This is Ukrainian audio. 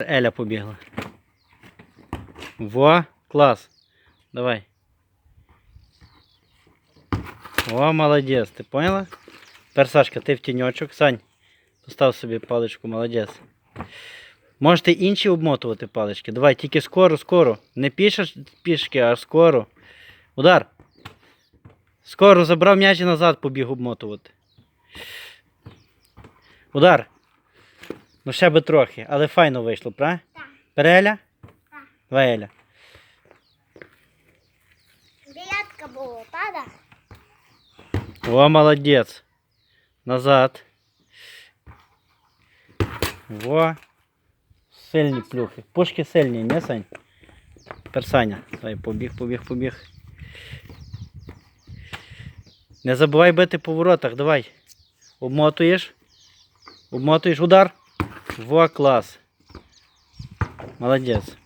Еля побігла. Во, клас. Давай. О, молодець, ти поняла? Тепер, Сашка, ти в тіньочок. Сань, постав собі паличку, молодець. Можете інші обмотувати палички. Давай, тільки скоро, скоро. Не пішеш пішки, а скоро. Удар. Скоро забрав м'яч назад побіг обмотувати. Удар. Ну ще би трохи, але файно вийшло, правда? Так. Переля? Так. Давай, Еля. Дев'ятка було, правда? О, молодець. Назад. Во. Сильні плюхи. Пушки сильні, не Сань? Тепер Саня. Давай, побіг, побіг, побіг. Не забувай бити по воротах, давай. Обмотуєш. Обмотуєш удар. Во, класс. Молодець.